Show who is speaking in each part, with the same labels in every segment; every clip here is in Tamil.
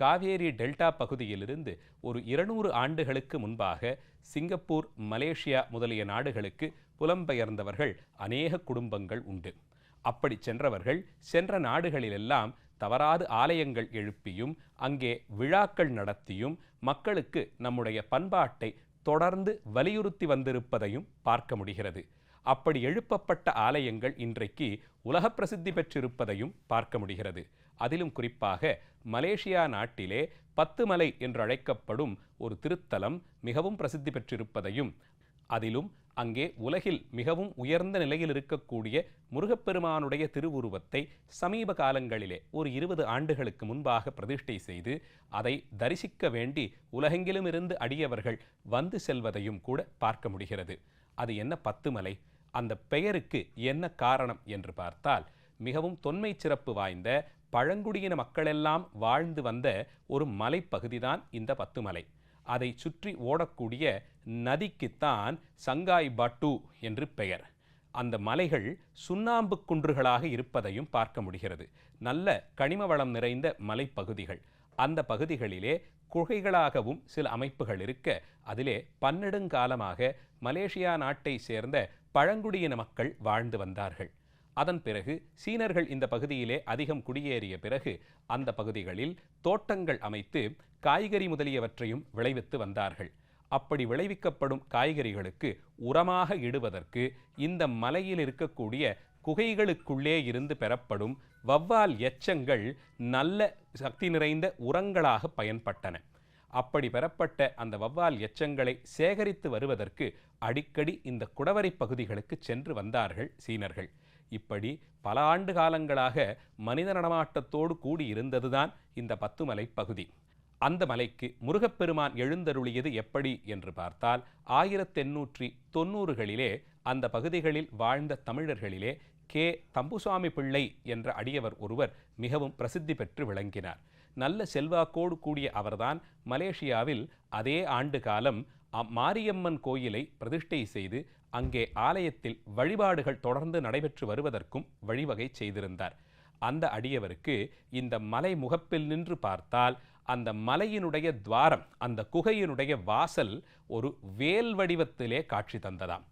Speaker 1: காவேரி டெல்டா பகுதியிலிருந்து ஒரு இருநூறு ஆண்டுகளுக்கு முன்பாக சிங்கப்பூர் மலேசியா முதலிய நாடுகளுக்கு புலம்பெயர்ந்தவர்கள் அநேக குடும்பங்கள் உண்டு. அப்படி சென்றவர்கள் சென்ற நாடுகளிலெல்லாம் தவறாது ஆலயங்கள் எழுப்பியும் அங்கே விழாக்கள் நடத்தியும் மக்களுக்கு நம்முடைய பண்பாட்டை தொடர்ந்து வலியுறுத்தி வந்திருப்பதையும் பார்க்க முடிகிறது. அப்படி எழுப்பப்பட்ட ஆலயங்கள் இன்றைக்கு உலக பிரசித்தி பெற்றிருப்பதையும் பார்க்க முடிகிறது. அதிலும் குறிப்பாக மலேசியா நாட்டிலே பத்துமலை என்று அழைக்கப்படும் ஒரு திருத்தலம் மிகவும் பிரசித்தி பெற்றிருப்பதையும் அதிலும் அங்கே உலகில் மிகவும் உயர்ந்த நிலையில் இருக்கக்கூடிய முருகப்பெருமானுடைய திருவுருவத்தை சமீப காலங்களிலே ஒரு இருபது ஆண்டுகளுக்கு முன்பாக பிரதிஷ்டை செய்து அதை தரிசிக்க வேண்டி உலகெங்கிலும் இருந்து அடியவர்கள் வந்து செல்வதையும் கூட பார்க்க முடிகிறது. அது என்ன பத்துமலை? அந்த பெயருக்கு என்ன காரணம் என்று பார்த்தால் மிகவும் தொன்மை சிறப்பு வாய்ந்த பழங்குடியின மக்களெல்லாம் வாழ்ந்து வந்த ஒரு மலைப்பகுதிதான் இந்த பத்துமலை. அதை சுற்றி ஓடக்கூடிய நதிக்குத்தான் சங்காய் பட்டு என்று பெயர். அந்த மலைகள் சுண்ணாம்பு குன்றுகளாக இருப்பதையும் பார்க்க முடிகிறது. நல்ல கனிம வளம் நிறைந்த மலைப்பகுதிகள். அந்த பகுதிகளிலே குகைகளாகவும் சில அமைப்புகள் இருக்க அதிலே பன்னெடுங்காலமாக மலேசியா நாட்டை சேர்ந்த பழங்குடியின மக்கள் வாழ்ந்து வந்தார்கள். அதன் பிறகு சீனர்கள் இந்த பகுதியிலே அதிகம் குடியேறிய பிறகு அந்த பகுதிகளில் தோட்டங்கள் அமைத்து காய்கறி முதலியவற்றையும் விளைவித்து வந்தார்கள். அப்படி விளைவிக்கப்படும் காய்கறிகளுக்கு உரமாக இடுவதற்கு இந்த மலையில் இருக்கக்கூடிய குகைகளுக்குள்ளே இருந்து பெறப்படும் வவ்வால் எச்சங்கள் நல்ல சக்தி நிறைந்த உரங்களாக பயன்பட்டன. அப்படி பெறப்பட்ட அந்த வவ்வால் எச்சங்களை சேகரித்து வருவதற்கு அடிக்கடி இந்த குடவரை பகுதிகளுக்கு சென்று வந்தார்கள் சீனர்கள். இப்படி பல ஆண்டு காலங்களாக மனித நடமாட்டத்தோடு கூடியிருந்ததுதான் இந்த பத்துமலை பகுதி. அந்த மலைக்கு முருகப்பெருமான் எழுந்தருளியது எப்படி என்று பார்த்தால் ஆயிரத்தி எண்ணூற்றி தொன்னூறுகளிலே அந்த பகுதிகளில் வாழ்ந்த தமிழர்களிலே கே. தம்புசாமி பிள்ளை என்ற அடியவர் ஒருவர் மிகவும் பிரசித்தி பெற்று விளங்கினார். நல்ல செல்வாக்கோடு கூடிய அவர்தான் மலேசியாவில் அதே ஆண்டு காலம் அ- மாரியம்மன் கோயிலை பிரதிஷ்டை செய்து அங்கே ஆலயத்தில் வழிபாடுகள் தொடர்ந்து நடைபெற்று வருவதற்கும் வழிவகை செய்திருந்தார். அந்த அடியவருக்கு இந்த மலை முகப்பில் நின்று பார்த்தால் அந்த மலையினுடைய துவாரம் அந்த குகையினுடைய வாசல் ஒரு வேல் வடிவத்திலே காட்சி தந்ததாம்.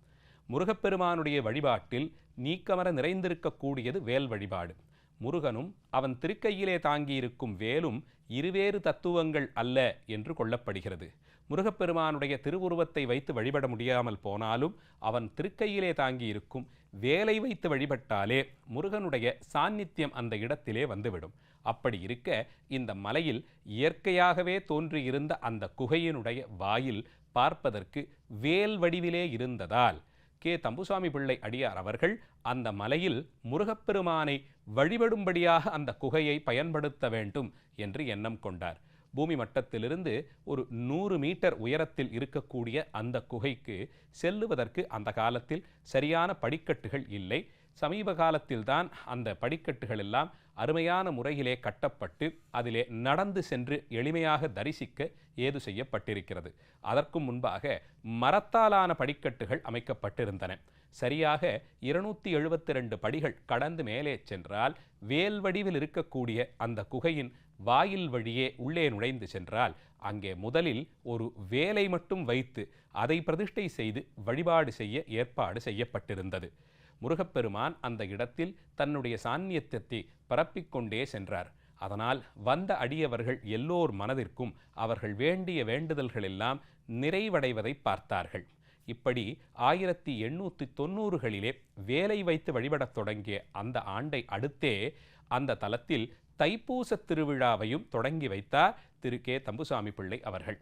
Speaker 1: முருகப்பெருமானுடைய வழிபாட்டில் நீக்கமர நிறைந்திருக்கக்கூடியது வேல் வழிபாடு. முருகனும் அவன் திருக்கையிலே தாங்கியிருக்கும் வேலும் இருவேறு தத்துவங்கள் அல்ல என்று கொள்ளப்படுகிறது. முருகப்பெருமானுடைய திருவுருவத்தை வைத்து வழிபட முடியாமல் போனாலும் அவன் திருக்கையிலே தாங்கியிருக்கும் வேலை வைத்து வழிபட்டாலே முருகனுடைய சாநித்தியம் அந்த இடத்திலே வந்துவிடும். அப்படி இருக்க இந்த மலையில் இயற்கையாகவே தோன்றியிருந்த அந்த குகையினுடைய வாயில் பார்ப்பதற்கு வேல் வடிவிலே இருந்ததால் கே. தம்புசாமி பிள்ளை அடியார் அவர்கள் அந்த மலையில் முருகப்பெருமானை வழிபடும்படியாக அந்த குகையை பயன்படுத்த வேண்டும் என்று எண்ணம் கொண்டார். பூமி மட்டத்திலிருந்து ஒரு நூறு மீட்டர் உயரத்தில் இருக்கக்கூடிய அந்த குகைக்கு செல்லுவதற்கு அந்த காலத்தில் சரியான படிக்கட்டுகள் இல்லை. சமீப காலத்தில்தான் அந்த படிக்கட்டுகள் எல்லாம் அருமையான முறையிலே கட்டப்பட்டு அதிலே நடந்து சென்று எளிமையாக தரிசிக்க ஏது செய்யப்பட்டிருக்கிறது. அதற்கும் முன்பாக மரத்தாலான படிக்கட்டுகள் அமைக்கப்பட்டிருந்தன. சரியாக இருநூத்தி எழுபத்தி ரெண்டு படிகள் கடந்து மேலே சென்றால் வேல் வடிவில் இருக்கக்கூடிய அந்த குகையின் வாயில் வழியே உள்ளே நுழைந்து சென்றால் அங்கே முதலில் ஒரு வேலை மட்டும் வைத்து அதை பிரதிஷ்டை செய்து வழிபாடு செய்ய ஏற்பாடு செய்யப்பட்டிருந்தது. முருகப்பெருமான் அந்த இடத்தில் தன்னுடைய சாநியத்தை பரப்பிக்கொண்டே சென்றார். அதனால் வந்த அடியவர்கள் எல்லோர் மனதிற்கும் அவர்கள் வேண்டிய வேண்டுதல்கள் எல்லாம் நிறைவடைவதை பார்த்தார்கள். இப்படி ஆயிரத்தி எண்ணூற்றி தொண்ணூறுகளிலே வேலை வைத்து வழிபடத் தொடங்கிய அந்த ஆண்டை அடுத்தே அந்த தலத்தில் தைப்பூச திருவிழாவையும் தொடங்கி வைத்தார் திரு. கே. தம்புசாமி பிள்ளை அவர்கள்.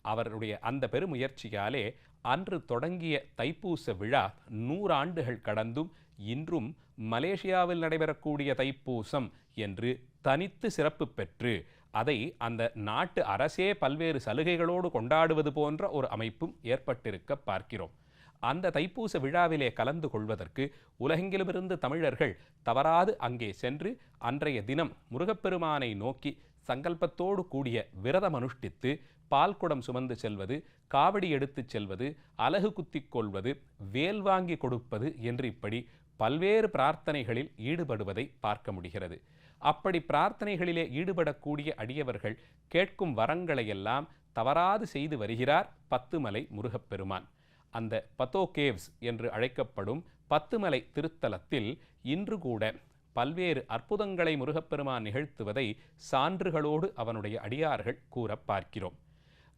Speaker 1: அவருடைய அந்த பெருமுயற்சியாலே அன்று தொடங்கிய தைப்பூச விழா நூறாண்டுகள் கடந்தும் இன்றும் மலேசியாவில் நடைபெறக்கூடிய தைப்பூசம் என்று தனித்து சிறப்பு பெற்று அதை அந்த நாட்டு அரசே பல்வேறு சலுகைகளோடு கொண்டாடுவது போன்ற ஒரு அமைப்பும் ஏற்பட்டிருக்க பார்க்கிறோம். அந்த தைப்பூச விழாவிலே கலந்து கொள்வதற்கு உலகெங்கிலுமிருந்து தமிழர்கள் தவறாது அங்கே சென்று அன்றைய தினம் முருகப்பெருமானை நோக்கி சங்கல்பத்தோடு கூடிய விரதம் அனுஷ்டித்து பால் குடம் சுமந்து செல்வது காவடி எடுத்துச் செல்வது அலகு குத்திக் கொள்வது வேல் வாங்கி கொடுப்பது என்று இப்படி பல்வேறு பிரார்த்தனைகளில் ஈடுபடுவதை பார்க்க முடிகிறது. அப்படி பிரார்த்தனைகளிலே ஈடுபடக்கூடிய அடியவர்கள் கேட்கும் வரங்களையெல்லாம் தவறாது செய்து வருகிறார் பத்துமலை முருகப்பெருமான். அந்த பத்தோ கேவ்ஸ் என்று அழைக்கப்படும் பத்துமலை திருத்தலத்தில் இன்று கூட பல்வேறு அற்புதங்களை முருகப்பெருமான் நிகழ்த்துவதை சான்றுகளோடு அவனுடைய அடியார்கள் கூற பார்க்கிறோம்.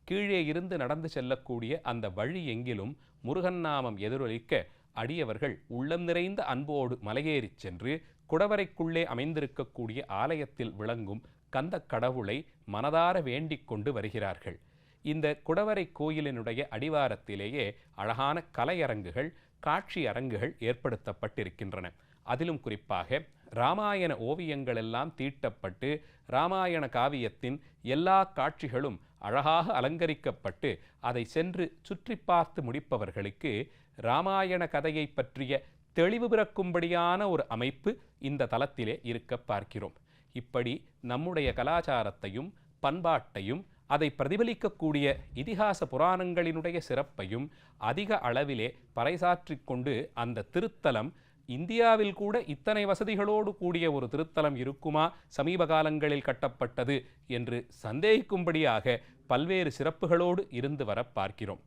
Speaker 1: கீழே இருந்து நடந்து செல்லக்கூடிய அந்த வழி எங்கிலும் முருகன் நாமம் எதிரொலிக்க அடியவர்கள் உள்ளம் நிறைந்த அன்போடு மலையேறிச் சென்று குடவரைக்குள்ளே அமைந்திருக்கக்கூடிய ஆலயத்தில் விளங்கும் கந்த கடவுளை மனதார வேண்டிக் கொண்டு வருகிறார்கள். இந்த குடவரை கோயிலினுடைய அடிவாரத்திலேயே அழகான கலையரங்குகள் காட்சி அரங்குகள் ஏற்படுத்தப்பட்டிருக்கின்றன. அதிலும் குறிப்பாக ராமாயண ஓவியங்கள் எல்லாம் தீட்டப்பட்டு ராமாயண காவியத்தின் எல்லா காட்சிகளும் அழகாக அலங்கரிக்கப்பட்டு அதை சென்று சுற்றி பார்த்து முடிப்பவர்களுக்கு ராமாயண கதையை பற்றிய தெளிவு பிறக்கும்படியான ஒரு அமைப்பு இந்த தலத்திலே இருக்க பார்க்கிறோம். இப்படி நம்முடைய கலாச்சாரத்தையும் பண்பாட்டையும் அதை பிரதிபலிக்கக்கூடிய இதிகாச புராணங்களினுடைய சிறப்பையும் அதிக அளவிலே பறைசாற்றிக் கொண்டு அந்த திருத்தலம் இந்தியாவில் கூட இத்தனை வசதிகளோடு கூடிய ஒரு திருத்தலம் இருக்குமா? சமீப காலங்களில் கட்டப்பட்டது என்று சந்தேகிக்கும்படியாக பல்வேறு சிறப்புகளோடு இருந்து வர பார்க்கிறோம்.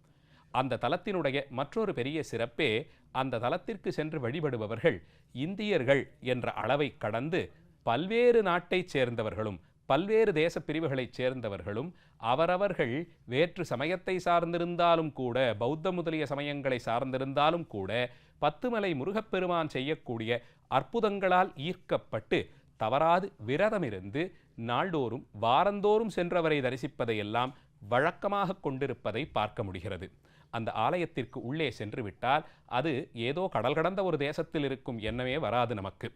Speaker 1: அந்த தலத்தினுடைய மற்றொரு பெரிய சிறப்பே அந்த தலத்திற்கு சென்று வழிபடுபவர்கள் இந்தியர்கள் என்ற அளவை கடந்து பல்வேறு நாட்டைச் சேர்ந்தவர்களும் பல்வேறு தேச பிரிவுகளைச் சேர்ந்தவர்களும் அவரவர்கள் வேற்று சமயத்தை சார்ந்திருந்தாலும் கூட பௌத்த முதலிய சமயங்களை சார்ந்திருந்தாலும் கூட பத்துமலை முருகப்பெருமான் செய்யக்கூடிய அற்புதங்களால் ஈர்க்கப்பட்டு தவறாது விரதமிருந்து நாள்தோறும் வாரந்தோறும் சென்றவரை தரிசிப்பதையெல்லாம் வழக்கமாக கொண்டிருப்பதை பார்க்க முடிகிறது. அந்த ஆலயத்திற்கு உள்ளே சென்று விட்டால் அது ஏதோ கடல் கடந்த ஒரு தேசத்தில் இருக்கும் எண்ணமே வராது நமக்கு.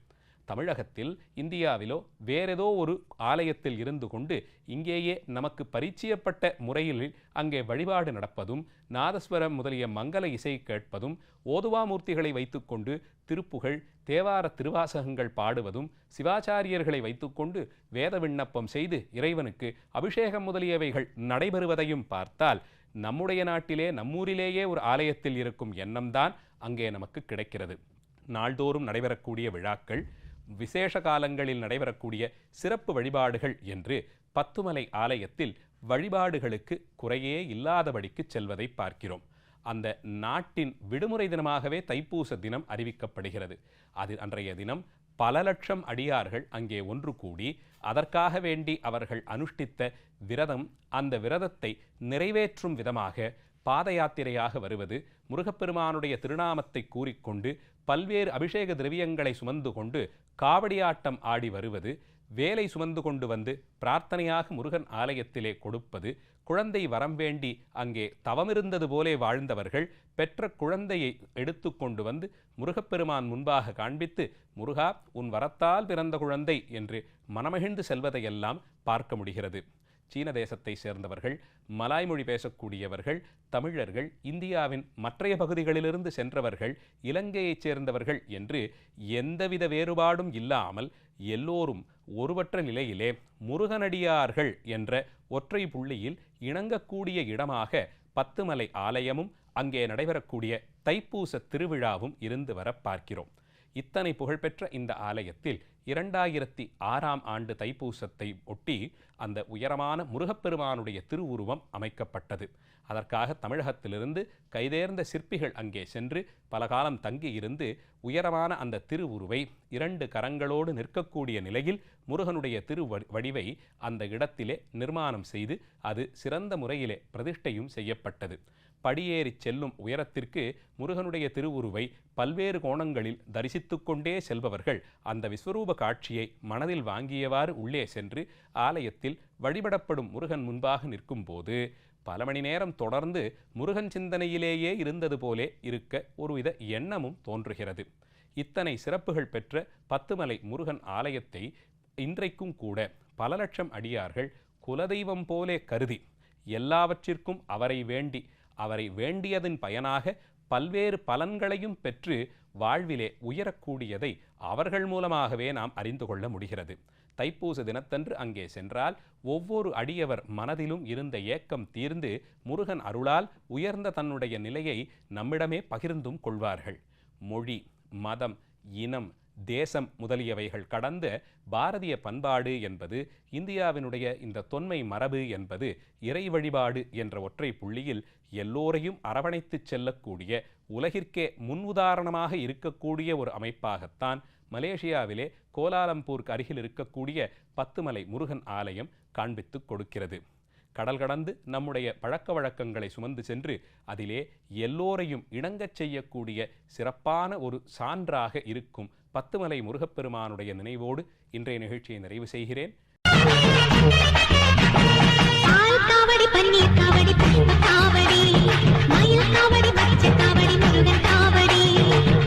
Speaker 1: தமிழகத்தில் இந்தியாவிலோ வேறேதோ ஒரு ஆலயத்தில் இருந்து கொண்டு இங்கேயே நமக்கு பரிச்சயப்பட்ட முறையில் அங்கே வழிபாடு நடப்பதும் நாதஸ்வரம் முதலிய மங்கள இசை கேட்பதும் ஓதுவாமூர்த்திகளை வைத்துக்கொண்டு திருப்புகழ் தேவார திருவாசகங்கள் பாடுவதும் சிவாச்சாரியர்களை வைத்துக்கொண்டு வேத விண்ணப்பம் செய்து இறைவனுக்கு அபிஷேகம் முதலியவைகள் நடைபெறுவதையும் பார்த்தால் நம்முடைய நாட்டிலே நம்மூரிலேயே ஒரு ஆலயத்தில் இருக்கும் எண்ணம்தான் அங்கே நமக்கு கிடைக்கிறது. நாள்தோறும் நடைபெறக்கூடிய விழாக்கள் விசேஷ காலங்களில் நடைபெறக்கூடிய சிறப்பு வழிபாடுகள் என்று பத்துமலை ஆலயத்தில் வழிபாடுகளுக்கு குறையே இல்லாதபடிக்கு செல்வதை பார்க்கிறோம். அந்த நாட்டின் விடுமுறை தினமாகவே தைப்பூச தினம் அறிவிக்கப்படுகிறது. அது அன்றைய தினம் பல லட்சம் அடியார்கள் அங்கே ஒன்று கூடி அதற்காக வேண்டி அவர்கள் அனுஷ்டித்த விரதம் அந்த விரதத்தை நிறைவேற்றும் விதமாக பாத யாத்திரையாக வருவது முருகப்பெருமானுடைய திருநாமத்தை கூறிக்கொண்டு பல்வேறு அபிஷேக திரவியங்களை சுமந்து கொண்டு காவடியாட்டம் ஆடி வருவது வேலை சுமந்து கொண்டு வந்து பிரார்த்தனையாக முருகன் ஆலயத்திலே கொடுப்பது குழந்தை வரம் வேண்டி அங்கே தவமிருந்தது போலே வாழ்ந்தவர்கள் பெற்ற குழந்தையை எடுத்து கொண்டு வந்து முருகப்பெருமான் முன்பாக காண்பித்து முருகா உன் வரத்தால் பிறந்த குழந்தை என்று மனமகிழ்ந்து செல்வதையெல்லாம் பார்க்க முடிகிறது. சீன தேசத்தை சேர்ந்தவர்கள் மலாய் மொழி பேசக்கூடியவர்கள் தமிழர்கள் இந்தியாவின் மற்றைய பகுதிகளிலிருந்து சென்றவர்கள் இலங்கையைச் சேர்ந்தவர்கள் என்று எந்தவித வேறுபாடும் இல்லாமல் எல்லோரும் ஒருவற்ற நிலையிலே முருகனடியார்கள் என்ற ஒற்றை புள்ளியில் இணங்கக்கூடிய இடமாக பத்துமலை ஆலயமும் அங்கே நடைபெறக்கூடிய தைப்பூச திருவிழாவும் இருந்து வர பார்க்கிறோம். இத்தனை புகழ்பெற்ற இந்த ஆலயத்தில் இரண்டாயிரத்தி ஆறாம் ஆண்டு தைப்பூசத்தை ஒட்டி அந்த உயரமான முருகப்பெருமானுடைய திருவுருவம் அமைக்கப்பட்டது. அதற்காக தமிழகத்திலிருந்து கைதேர்ந்த சிற்பிகள் அங்கே சென்று பல காலம் தங்கி இருந்து உயரமான அந்த திருவுருவை இரண்டு கரங்களோடு நிற்கக்கூடிய நிலையில் முருகனுடைய திரு வடிவை அந்த இடத்திலே நிர்மாணம் செய்து அது சிறந்த முறையிலே பிரதிஷ்டையும் செய்யப்பட்டது. படியேறி செல்லும் உயரத்திற்கு முருகனுடைய திருவுருவை பல்வேறு கோணங்களில் தரிசித்து கொண்டே செல்பவர்கள் அந்த விஸ்வரூப காட்சியை மனதில் வாங்கியவாறு உள்ளே சென்று ஆலயத்தில் வழிபடப்படும் முருகன் முன்பாக நிற்கும்போது பல மணி நேரம் தொடர்ந்து முருகன் சிந்தனையிலேயே இருந்தது போலே இருக்க ஒருவித எண்ணமும் தோன்றுகிறது. இத்தனை சிறப்புகள் பெற்ற பத்துமலை முருகன் ஆலயத்தை இன்றைக்கும் கூட பல லட்சம் அடியார்கள் குலதெய்வம் போலே கருதி எல்லாவற்றிற்கும் அவரை வேண்டி அவரை வேண்டியதன் பயனாக பல்வேறு பலன்களையும் பெற்று வாழ்விலே உயரக்கூடியதை அவர்கள் மூலமாகவே நாம் அறிந்து கொள்ள முடிகிறது. தைப்பூச தினத்தன்று அங்கே சென்றால் ஒவ்வொரு அடியவர் மனதிலும் இருந்த ஏக்கம் தீர்ந்து முருகன் அருளால் உயர்ந்த தன்னுடைய நிலையை நம்மிடமே பகிர்ந்தும் கொள்வார்கள். மொழி மதம் இனம் தேசம் முதலியவைகள் கடந்த பாரதிய பண்பாடு என்பது இந்தியாவினுடைய இந்த தொன்மை மரபு என்பது இறை வழிபாடு என்ற ஒற்றை புள்ளியில் எல்லோரையும் அரவணைத்துச் செல்லக்கூடிய உலகிற்கே முன்னுதாரணமாக இருக்கக்கூடிய ஒரு அமைப்பாகத்தான் மலேசியாவிலே கோலாலம்பூருக்கு அருகில் இருக்கக்கூடிய பத்துமலை முருகன் ஆலயம் காண்பித்துக் கொடுக்கிறது. கடல் கடந்து நம்முடைய பழக்க வழக்கங்களை சுமந்து சென்று அதிலே எல்லோரையும் இணங்கச் செய்யக்கூடிய சிறப்பான ஒரு சான்றாக இருக்கும் பத்துமலை முருகப்பெருமானுடைய நினைவோடு இன்றைய நிகழ்ச்சியை நிறைவு செய்கிறேன்.
Speaker 2: காவடி பன்னீர் காவடி காவடி மயில் காவடி பச்சை காவடி முருகன் காவடி.